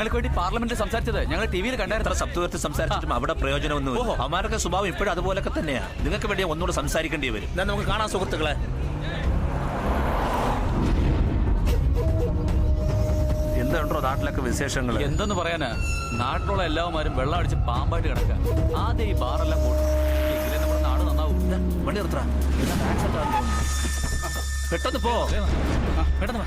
ഞങ്ങൾക്ക് വേണ്ടി പാർലമെന്റിൽ സംസാരിച്ചത്. ഞങ്ങൾ ടി വിയിൽ കണ്ടായിരുന്നു സപ്തവർത്തി സംസാരിച്ചിട്ടും അവിടെ പ്രയോജനമൊന്നും ഓഹോ. അവന്മാരുടെ സ്വഭാവം ഇപ്പോഴും അതുപോലൊക്കെ തന്നെയാണ് നിങ്ങൾക്ക് വേണ്ടി ഒന്നുകൂടെ സംസാരിക്കേണ്ടി വരും. എന്നാൽ നമുക്ക് കാണാം സുഹൃത്തുക്കളെ. എന്തുണ്ടോ നാട്ടിലൊക്കെ വിശേഷങ്ങൾ? എന്തെന്ന് പറയാനാ? നാട്ടിലുള്ള എല്ലാവരും വെള്ളം അടിച്ച് പാമ്പായിട്ട് കിടക്കുക ആദ്യം ഈ ബാറെല്ലാം പോകും നമ്മുടെ നാട് നന്നാവും. വണ്ടി പോ പെട്ടെന്ന് പോ. പെട്ടെന്ന്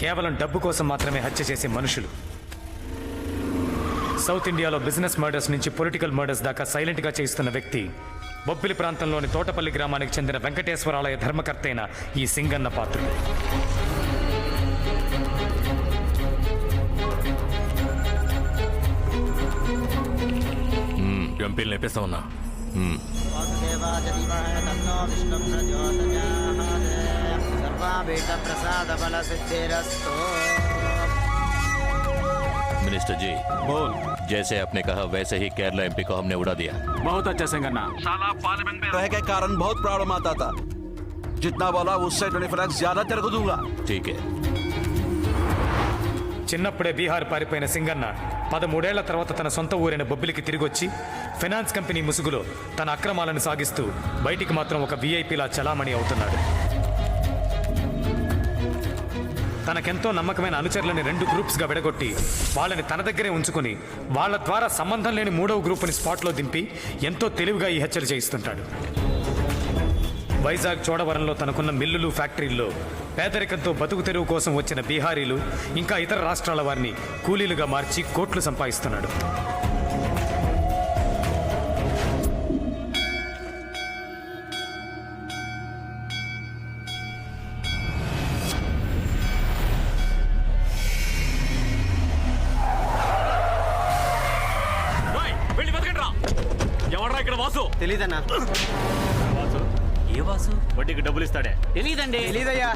కేవలం డబ్బు కోసం మాత్రమే హత్య చేసే మనుషులు. సౌత్ ఇండియాలో బిజినెస్ మర్డర్స్ నుంచి పొలిటికల్ మర్డర్స్ దాకా సైలెంట్గా చేయిస్తున్న వ్యక్తి బొబ్బిలి ప్రాంతంలోని తోటపల్లి గ్రామానికి చెందిన వెంకటేశ్వరాలయ ధర్మకర్త అయిన ఈ సింగన్న పాత్రుడు ఎంపీలు నేపిస్తా ఉన్నా. मिनिस्टर जी बोल जैसे आपने कहा वैसे ही केरला एमपी को हमने उड़ा दिया बहुत अच्छा संगन्ना रह के कारण बहुत प्रॉब्लम आता था जितना बोला उससे ट्वेंटी फाइव ज्यादा तेरे को दूंगा ठीक है చిన్నప్పుడే బీహార్ పారిపోయిన సింగన్న పదమూడేళ్ల తర్వాత తన సొంత ఊరైన బొబ్బిలికి తిరిగొచ్చి ఫైనాన్స్ కంపెనీ ముసుగులో తన అక్రమాలను సాగిస్తూ బయటికి మాత్రం ఒక వీఐపీలా చలామణి అవుతున్నాడు తనకెంతో నమ్మకమైన అనుచరులని రెండు గ్రూప్స్గా విడగొట్టి వాళ్ళని తన దగ్గరే ఉంచుకుని వాళ్ళ ద్వారా సంబంధం లేని మూడవ గ్రూపుని స్పాట్లో దింపి ఎంతో తెలివిగా ఈ హత్యలు చేయిస్తుంటాడు. వైజాగ్ చోడవరంలో తనకున్న మిల్లులు ఫ్యాక్టరీల్లో పేదరికంతో బతుకు తెరువు కోసం వచ్చిన బీహారీలు ఇంకా ఇతర రాష్ట్రాల వారిని కూలీలుగా మార్చి కోట్లు సంపాదిస్తున్నాడు. ఎవడరా ఇక్కడ వాసు? తెలీదన్నా. ఏ వాసు? వడ్డీకి డబ్బులు ఇస్తాడే. తెలియదండి తెలీదయ్యా.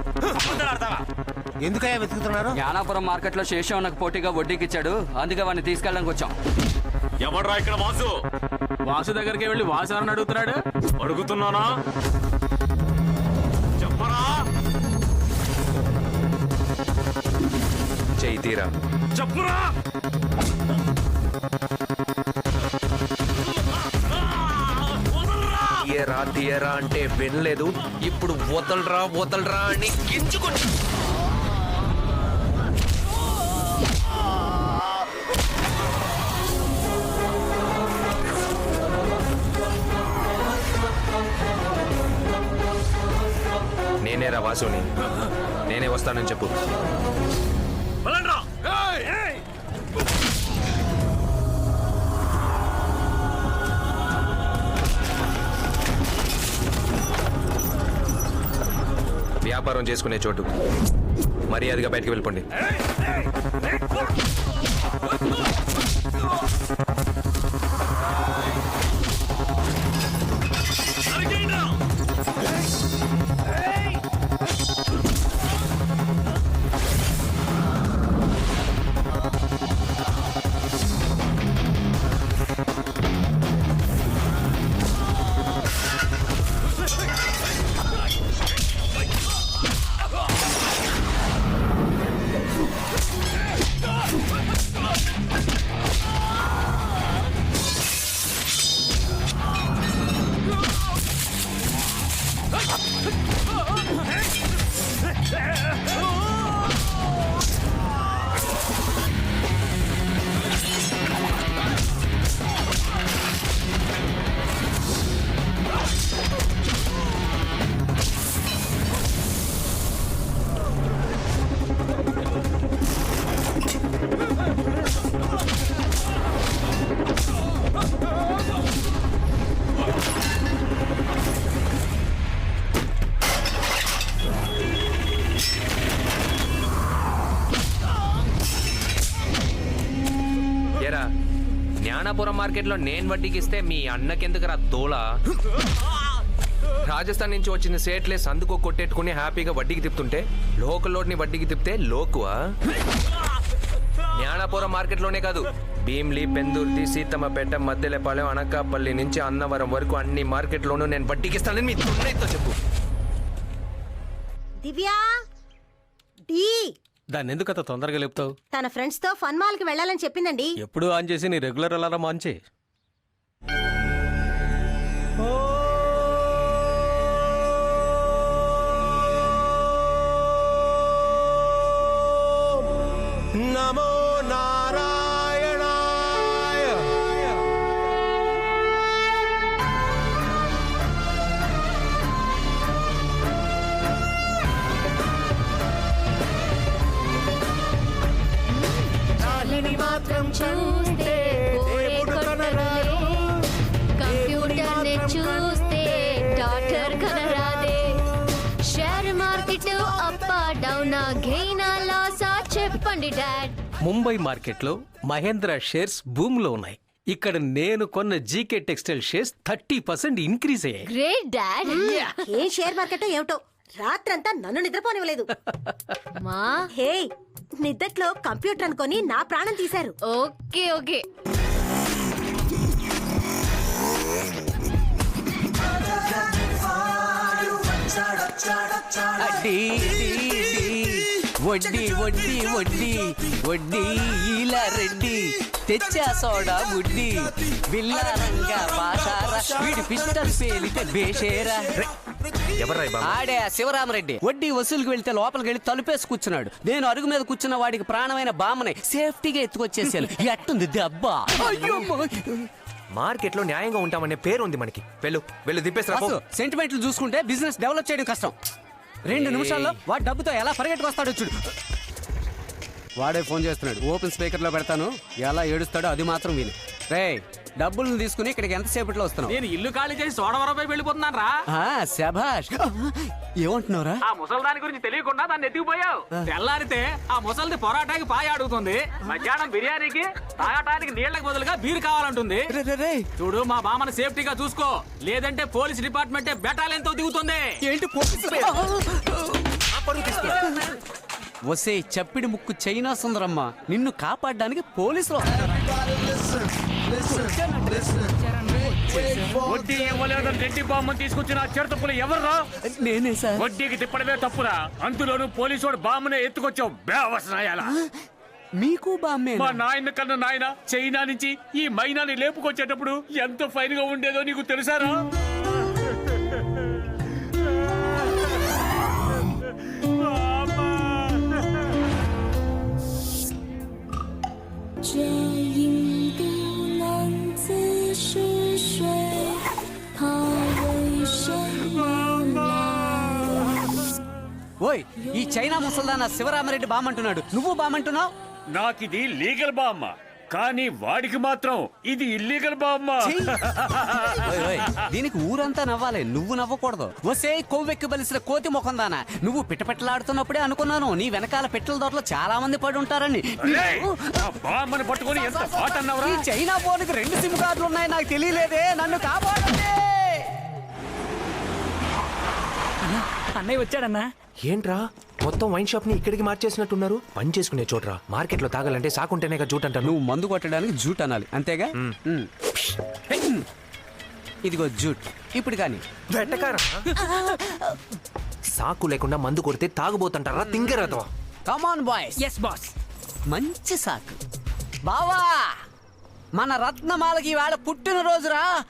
ఎందుకయ్యా వెతుకుతున్నారు? జ్ఞానాపురం మార్కెట్లో శేషవనకు పోటీగా వడ్డీకి ఇచ్చాడు. అందుకే వాడిని తీసుకెళ్ళడానికి వచ్చాం. ఎవడరా ఇక్కడ వాసు? వాసు దగ్గరికి వెళ్ళి వాసు అని అడుగుతున్నాడు? అడుగుతున్నానా? చెప్పరా? చేయి తీరా. చెప్పురా! తీయరా తీయరా అంటే వినలేదు. ఇప్పుడు వదలరా వదలరా అని గింజుకొని నేనేరా వాసుని. నేనే వస్తానని చెప్పు. వ్యాపారం చేసుకునే చోటు మర్యాదగా బయటకు వెళ్ళిపోండి మార్కెట్లో నేను వడ్డీకి ఇస్తే మీ అన్నకెందుకురా దోళ? రాజస్థాన్ నుంచి వచ్చిన సేట్లే సందుకు కొట్టేట్టుకుని హ్యాపీగా వడ్డీకి తిప్పుతుంటే లోకల్ లోడ్ని వడ్డీకి తిప్పితే లోకువా? జ్ఞానాపురం మార్కెట్లోనే కాదు. భీమ్లీ పెందుర్తి సీతమ్మపేట మద్దెలపాలెం అనకాపల్లి నుంచి అన్నవరం వరకు అన్ని మార్కెట్లోనూ నేను వడ్డీకి ఇస్తానని మీ తున్నైతో చెప్పు. దివ్యా డి దాన్ని ఎందుకు అంత తొందరగా లేపుతావు? తన ఫ్రెండ్స్తో ఫన్ మాల్కి వెళ్ళాలని చెప్పిందండి. ఎప్పుడు ఆన్ చేసి నీ రెగ్యులర్ అలారం ఆన్ చేయి. నమో చెప్పండి డాడ్. ముంబై మార్కెట్లో మహేంద్ర షేర్స్ భూమిలో ఉన్నాయి. ఇక్కడ నేను కొన్న GK textile shares thirty percent increase అయ్యాయి. Great dad. ఏ షేర్ మార్కెట్ ఏమిటో? రాత్రంతా నన్ను నిద్రపోనివ్వలేదు. మా? హే నిద్దట్లో కంప్యూటర్ అనుకొని నా ప్రాణం తీశారు. Okay okay. వడ్డీ వడ్డీ వడ్డీ వడ్డీ ఇలా రెడ్డి. తెచ్చా సోడా బుడ్డి బిల్లారంగా బాషారా వీడి పిస్టల్ పేలితే బేషేరా? ఆడే శివరామరెడ్డి. వడ్డీ వసూలుకి వెళ్తే లోపలికి వెళ్ళి తలుపేసి కూర్చున్నాడు. నేను అరుగు మీద కూర్చున్న వాడికి ప్రాణమైన బామ్మని సేఫ్టీగా ఎత్తుకొచ్చేసాను ఎట్టుంది దెబ్బ? అయ్యో మార్కెట్లో న్యాయంగా ఉంటామనే పేరు ఉంది మనకి. వెళ్ళు వెళ్ళు దిప్పేసి. సెంటిమెంట్లు చూసుకుంటే బిజినెస్ డెవలప్ చేయడం కష్టం. రెండు నిమిషాల్లో వాడు డబ్బుతో ఎలా పరిగెట్టుకొస్తాడు చూడు. వాడే ఫోన్ చేస్తున్నాడు. ఓపెన్ స్పీకర్లో పెడతాను. ఎలా ఏడుస్తాడో అది మాత్రం విను. రే డబ్బులను తీసుకుని ఇక్కడికి ఎంతసేపట్లో వస్తున్నావు? నేను ఇల్లు ఖాళీ చేసి సోడవరపై వెళ్ళిపోతున్నాను రా ఆ, శభాష్. ఏమంటున్నావురా? ఆ ముసలి దాని గురించి తెలియకుండా దాన్ని ఎత్తుకుపోయావు. తెల్లారితే ఆ ముసలిది పొరాటాకి పాయ అడుగుతుంది మధ్యాహ్నం బిర్యానీకి తాగటానికి నీళ్ళకు బదులుగా బీర్ కావాలంటుంది. రే, రే, రే. చూడు మా బామ్మని సేఫ్టీగా చూసుకో. లేదంటే పోలీస్ డిపార్ట్మెంటే బెటాలియన్తో దిగుతుంది. ఏంటి పోలీసులు వసే చప్పిడి ముక్కు చైనా సుందరమ్మ నిన్ను కాపాడడానికి పోలీసులు వడ్డీ ఇవ్వలేదని రెడ్డి బామ్మ తీసుకొచ్చిన చిరతపులు ఎవర్రా? నేనే సార్. వడ్డీకి తిప్పడమే తప్పురా. అందులోను పోలీసు బామ్మనే ఎత్తుకొచ్చావు బేవసనాయాల. మీకు బామ్మే మా నాయన కన్నా నాయన చైనా నుంచి ఈ మైనాని లేపుకొచ్చేటప్పుడు ఎంత ఫైన్గా ఉండేదో నీకు తెలుసారా? ఈ చైనా ముసల్దాన శివరామరెడ్డి బామంటున్నాడు. నువ్వు బామంటున్నావు? నాకిది లీగల్ బామ్మ. కానీ వాడికి మాత్రం ఇది ఇల్లీగల్ బామ్మ. ఓయ్, ఓయ్, దీనికి ఊరంతా నవ్వాలి. నువ్వు నవ్వకూడదు. వసే కొవ్వెక్కి బలిసిన కోతి ముఖందానా. నువ్వు పిట్టపెట్టలాడుతున్నప్పుడే అనుకున్నాను. నీ వెనకాల పెట్టెల దోటలో చాలా మంది పడి ఉంటారని. రేయ్, బామ్మని పట్టుకొని ఎంత ఈ చైనా ఫోన్కి రెండు సిమ్ కార్డులు ఉన్నాయి. నాకు తెలియలేదే. నన్ను కాపాడండి! అన్నయ్య వచ్చాడన్నా. ఏంట్రా? మొత్తం వైన్ షాప్ని ఇక్కడికి మార్చేసినట్టున్నారు. పని చేసుకునే చోట్రా. మార్కెట్లో తాగాలంటే సాకుంటేనే జూట్ అంటాను నువ్వు మందు కొట్టడానికి జూట్ అనాలి. అంతేగా? మ్. ఇదిగో జూట్. ఇప్పుడు కానీ. వెట్టకారా సాకు లేకుండా మందు కొడితే తాగుబోతుంటారా తింగరాతో come on boys yes boss మంచి సాకు. బావా మన రత్నమాలకి ఇవాళ పుట్టినరోజురా.